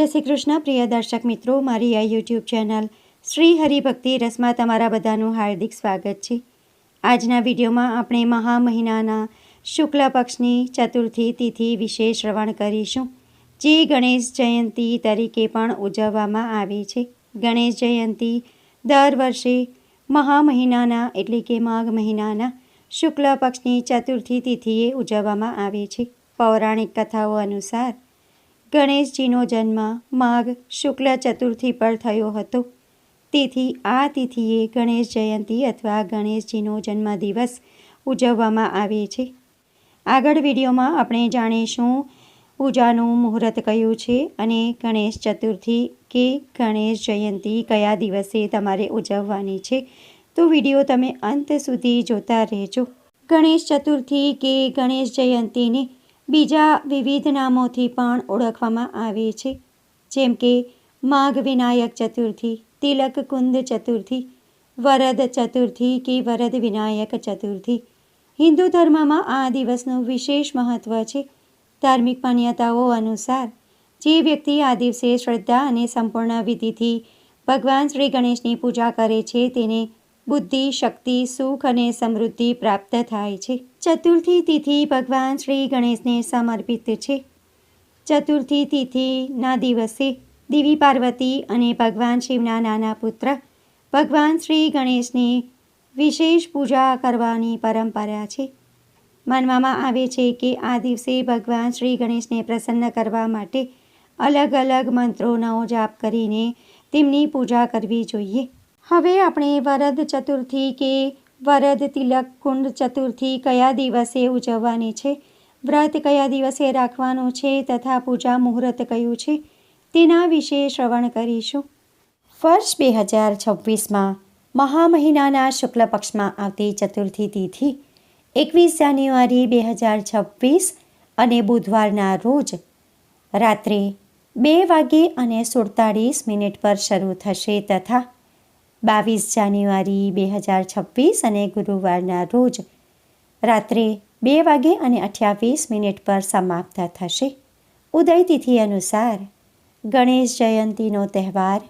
જય શ્રી કૃષ્ણ, પ્રિય દર્શક મિત્રો. મારી આ યુટ્યુબ ચેનલ શ્રી હરિભક્તિ રસમાં તમારા બધાનું હાર્દિક સ્વાગત છે. આજના વિડીયોમાં આપણે મહા મહિનાના શુક્લ પક્ષની ચતુર્થી તિથિ વિશે શ્રવણ કરીશું, જે ગણેશ જયંતિ તરીકે પણ ઉજવવામાં આવે છે. ગણેશ જયંતિ દર વર્ષે મહા મહિનાના એટલે કે માઘ મહિનાના, શુક્લ પક્ષની ચતુર્થી તિથિએ ઉજવવામાં આવે છે. પૌરાણિક કથાઓ અનુસાર ગણેશજીનો જન્મ માઘ શુક્લ ચતુર્થી પર થયો હતો. તેથી આ તિથિએ ગણેશ જયંતી અથવા ગણેશજીનો જન્મદિવસ ઉજવવામાં આવે છે. આગળ વિડીયોમાં આપણે જાણીશું પૂજાનું મુહૂર્ત કયું છે અને ગણેશ ચતુર્થી કે ગણેશ જયંતી કયા દિવસે તમારે ઉજવવાની છે. તો વીડિયો તમે અંત સુધી જોતા રહેજો. ગણેશ ચતુર્થી કે ગણેશ જયંતિને બીજા વિવિધ નામોથી પણ ઓળખવામાં આવે છે. જેમ કે માઘ વિનાયક ચતુર્થી, તિલક કુંદ ચતુર્થી, વરદ ચતુર્થી કે વરદ વિનાયક ચતુર્થી. હિન્દુ ધર્મમાં આ દિવસનું વિશેષ મહત્ત્વ છે. ધાર્મિક માન્યતાઓ અનુસાર જે વ્યક્તિ આ દિવસે શ્રદ્ધા અને સંપૂર્ણ વિધિથી ભગવાન શ્રી ગણેશની પૂજા કરે છે, તેને બુદ્ધિ, શક્તિ, સુખ અને સમૃદ્ધિ પ્રાપ્ત થાય છે. ચતુર્થી તિથિ ભગવાન શ્રી ગણેશને સમર્પિત છે. ચતુર્થી તિથિના દિવસે દેવી પાર્વતી અને ભગવાન શિવના નાના પુત્ર ભગવાન શ્રી ગણેશની વિશેષ પૂજા કરવાની પરંપરા છે. માનવામાં આવે છે કે આ દિવસે ભગવાન શ્રી ગણેશને પ્રસન્ન કરવા માટે અલગ અલગ મંત્રોનો જાપ કરીને તેમની પૂજા કરવી જોઈએ. હવે આપણે વરદ ચતુર્થી કે વરદ તિલક કુંડ ચતુર્થી કયા દિવસે ઉજવવાની છે? વ્રત કયા દિવસે રાખવાનું છે તથા પૂજા મુહૂર્ત કયું છે? તેના વિશે શ્રવણ કરીશું. વર્ષ બે હજાર છવ્વીસમાં મહા મહિનાના શુક્લ પક્ષમાં આવતી ચતુર્થી તિથિ એકવીસ જાન્યુઆરી બે હજાર છવ્વીસ અને બુધવારના રોજ રાત્રે બે વાગે અને સુડતાળીસ મિનિટ પર શરૂ થશે તથા બાવીસ જાન્યુઆરી બે હજાર છવ્વીસ અને ગુરુવારના રોજ રાત્રે બે વાગે અને અઠ્યાવીસ મિનિટ પર સમાપ્ત થશે. ઉદય તિથિ અનુસાર ગણેશ જયંતિનો તહેવાર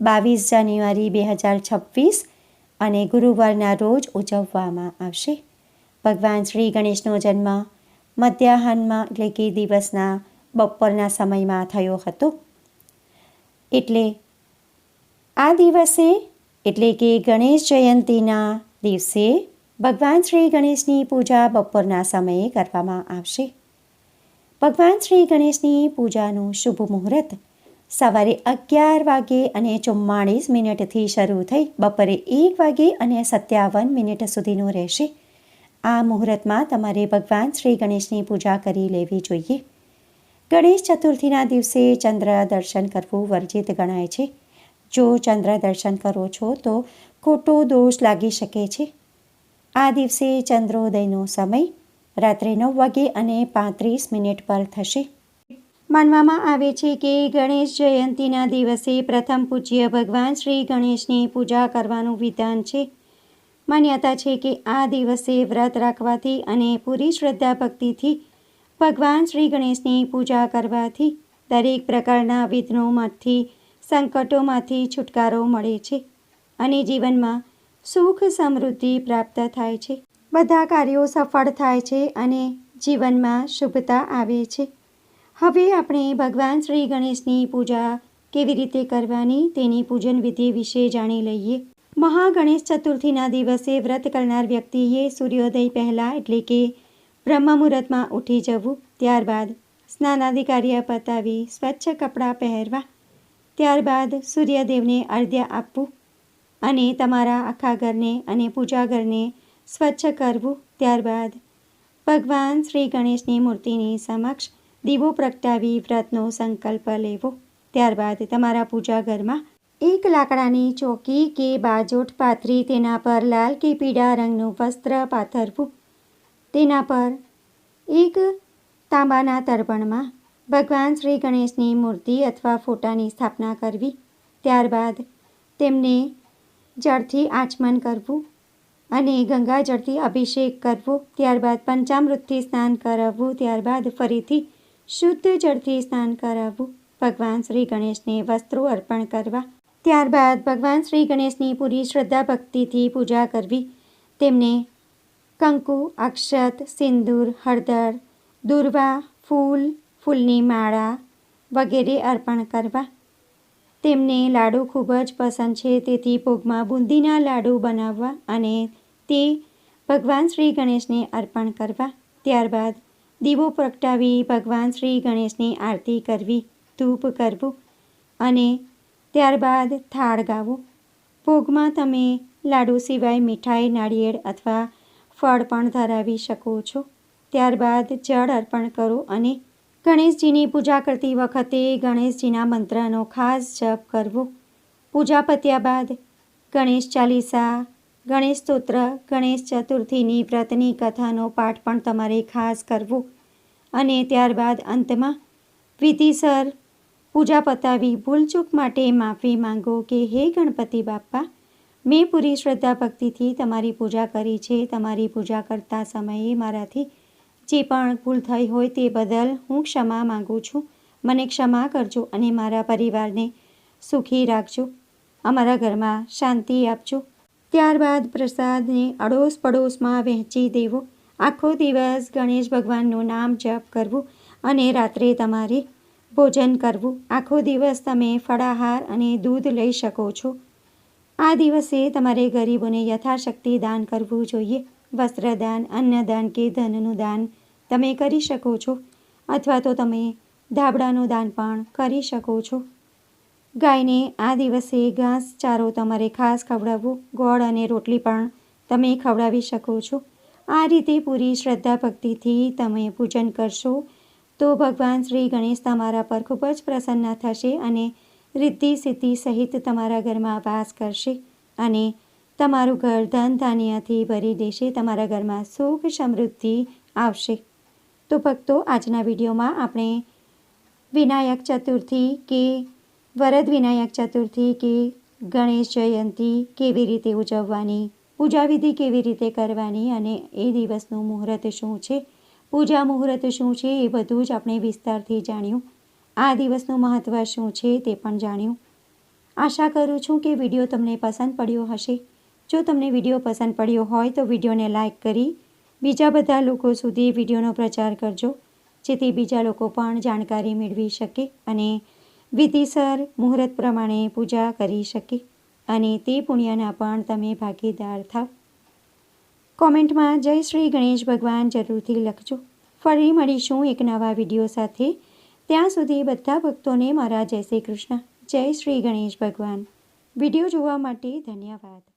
બાવીસ જાન્યુઆરી બે હજાર છવ્વીસ અને ગુરુવારના રોજ ઉજવવામાં આવશે. ભગવાન શ્રી ગણેશનો જન્મ મધ્યાહનમાં એટલે કે દિવસના બપોરના સમયમાં થયો હતો. એટલે આ દિવસે એટલે કે ગણેશ જયંતીના દિવસે ભગવાન શ્રી ગણેશની પૂજા બપોરના સમયે કરવામાં આવશે. ભગવાન શ્રી ગણેશની પૂજાનું શુભ મુહૂર્ત સવારે અગિયાર વાગે અને ચુમ્માળીસ મિનિટથી શરૂ થઈ બપોરે એક વાગે અને સત્યાવન મિનિટ સુધીનું રહેશે. આ મુહૂર્તમાં તમારે ભગવાન શ્રી ગણેશની પૂજા કરી લેવી જોઈએ. ગણેશ ચતુર્થીના દિવસે ચંદ્ર દર્શન કરવું વર્જિત ગણાય છે. જો ચંદ્ર દર્શન કરો છો તો ખોટો દોષ લાગી શકે છે. આ દિવસે ચંદ્રોદયનો સમય રાત્રે નવ વાગે અને પાંત્રીસ મિનિટ પર થશે. માનવામાં આવે છે કે ગણેશ જયંતિના દિવસે પ્રથમ પૂજ્ય ભગવાન શ્રી ગણેશની પૂજા કરવાનું વિધાન છે. માન્યતા છે કે આ દિવસે વ્રત રાખવાથી અને પૂરી શ્રદ્ધા ભક્તિથી ભગવાન શ્રી ગણેશની પૂજા કરવાથી દરેક પ્રકારના વિઘ્નોમાંથી સંકટોમાંથી છુટકારો મળે છે અને જીવનમાં સુખ સમૃદ્ધિ પ્રાપ્ત થાય છે. બધા કાર્યો સફળ થાય છે અને જીવનમાં શુભતા આવે છે. હવે આપણે ભગવાન શ્રી ગણેશની પૂજા કેવી રીતે કરવાની તેની પૂજન વિધિ વિશે જાણી લઈએ. મહાગણેશ ચતુર્થીના દિવસે વ્રત કરનાર વ્યક્તિએ સૂર્યોદય પહેલાં એટલે કે બ્રહ્મ મુહૂર્તમાં ઉઠી જવું, ત્યારબાદ સ્નાનાદિ પતાવી સ્વચ્છ કપડાં પહેરવા ત્યારબાદ સૂર્યદેવને અર્ધ્ય આપવું અને તમારા આખા ઘરને અને પૂજા ઘરને સ્વચ્છ કરવું. ત્યારબાદ ભગવાન શ્રી ગણેશની મૂર્તિની સમક્ષ દીવો પ્રગટાવી વ્રતનો સંકલ્પ લેવો. ત્યારબાદ તમારા પૂજા ઘરમાં એક લાકડાની ચોકી કે બાજોટ પાથરી તેના પર લાલ કે પીળા રંગનું વસ્ત્ર પાથરવું. તેના પર એક તાંબાના તરબણમાં ભગવાન શ્રી ગણેશની મૂર્તિ અથવા ફોટાની સ્થાપના કરવી, ત્યારબાદ તેમને જળથી આચમન કરવું અને ગંગાજળથી અભિષેક કરવો, ત્યારબાદ પંચામૃતથી સ્નાન કરાવવું, ત્યારબાદ ફરીથી શુદ્ધ જળથી સ્નાન કરાવવું, ભગવાન શ્રી ગણેશને વસ્ત્રો અર્પણ કરવા, ત્યારબાદ ભગવાન શ્રી ગણેશની પૂરી શ્રદ્ધા ભક્તિથી પૂજા કરવી, તેમને કંકુ, અક્ષત, સિંદૂર, હળદર, દુર્વા, ફૂલ ફૂલની માળા વગેરે અર્પણ કરવા. તેમને લાડુ ખૂબ જ પસંદ છે, તેથી ભોગમાં બુંદીના લાડુ બનાવવા અને તે ભગવાન શ્રી ગણેશને અર્પણ કરવા. ત્યારબાદ દીવો પ્રગટાવી ભગવાન શ્રી ગણેશની આરતી કરવી, ધૂપ કરવું અને ત્યારબાદ થાળ ગાવો. ભોગમાં તમે લાડુ સિવાય મીઠાઈ, નાળિયેર અથવા ફળ પણ ધરાવી શકો છો. ત્યારબાદ જળ અર્પણ કરો અને ગણેશજીની પૂજા કરતી વખતે ગણેશજીના મંત્રનો ખાસ જપ કરવો. પૂજા પત્યા બાદ ગણેશ ચાલીસા, ગણેશ સ્તોત્ર, ગણેશ ચતુર્થીની વ્રતની કથાનો પાઠ પણ તમારે ખાસ કરવો. અને ત્યારબાદ અંતમાં વિધિસર પૂજા પતાવી ભૂલચૂક માટે માફી માંગો કે, હે ગણપતિ બાપ્પા, મેં પૂરી શ્રદ્ધા ભક્તિથી તમારી પૂજા કરી છે. તમારી પૂજા કરતા સમયે મારાથી જે પણ ભૂલ થઈ હોય તે બદલ હું ક્ષમા માગું છું. મને ક્ષમા કરજો અને મારા પરિવારને સુખી રાખજો. અમારા ઘરમાં શાંતિ આપજો. ત્યારબાદ પ્રસાદને અડોશ પડોશમાં વહેંચી દેવો. આખો દિવસ ગણેશ ભગવાનનું નામ જપ કરવું અને રાત્રે તમારે ભોજન કરવું. આખો દિવસ તમે ફળાહાર અને દૂધ લઈ શકો છો. આ દિવસે તમારે ગરીબોને યથાશક્તિ દાન કરવું જોઈએ. વસ્ત્રદાન, અન્નદાન કે ધનનું દાન તમે કરી શકો છો અથવા તો તમે ધાબળાનું દાન પણ કરી શકો છો. ગાયને આ દિવસે ઘાસ ચારો તમારે ખાસ ખવડાવવું, ગોળ અને રોટલી પણ તમે ખવડાવી શકો છો. આ રીતે પૂરી શ્રદ્ધા ભક્તિથી તમે પૂજન કરશો તો ભગવાન શ્રી ગણેશ તમારા પર ખૂબ જ પ્રસન્ન થશે અને રિદ્ધિ સિદ્ધિ સહિત તમારા ઘરમાં વાસ કરશે અને તમારું ઘર ધન ધાન્યથી ભરી દેશે, તમારા ઘરમાં સુખ સમૃદ્ધિ આવશે. તો ભક્તો, આજના વિડીયોમાં આપણે વિનાયક ચતુર્થી કે વરદ વિનાયક ચતુર્થી કે ગણેશ જયંતી કેવી રીતે ઉજવવાની પૂજાવિધિ કેવી રીતે કરવાની અને એ દિવસનું મુહૂર્ત શું છે? પૂજા મુહૂર્ત શું છે એ બધું જ આપણે વિસ્તારથી જાણ્યું. આ દિવસનું મહત્ત્વ શું છે તે પણ જાણ્યું. આશા કરું છું કે વીડિયો તમને પસંદ પડ્યો હશે. જો તમને વીડિયો પસંદ પડ્યો હોય તો વિડીયોને લાઇક કરી બીજા બધા લોકો સુધી વિડીયોનો પ્રચાર કરજો, જેથી બીજા લોકો પણ જાણકારી મેળવી શકે અને વિધિસર મુહૂર્ત પ્રમાણે પૂજા કરી શકે અને તે પુણ્યના પણ તમે ભાગીદાર થાવ. કોમેન્ટમાં જય શ્રી ગણેશ ભગવાન જરૂરથી લખજો. ફરી મળીશું એક નવા વીડિયો સાથે. ત્યાં સુધી બધા ભક્તોને મારા જય શ્રી કૃષ્ણ. જય શ્રી ગણેશ ભગવાન. વીડિયો જોવા માટે ધન્યવાદ.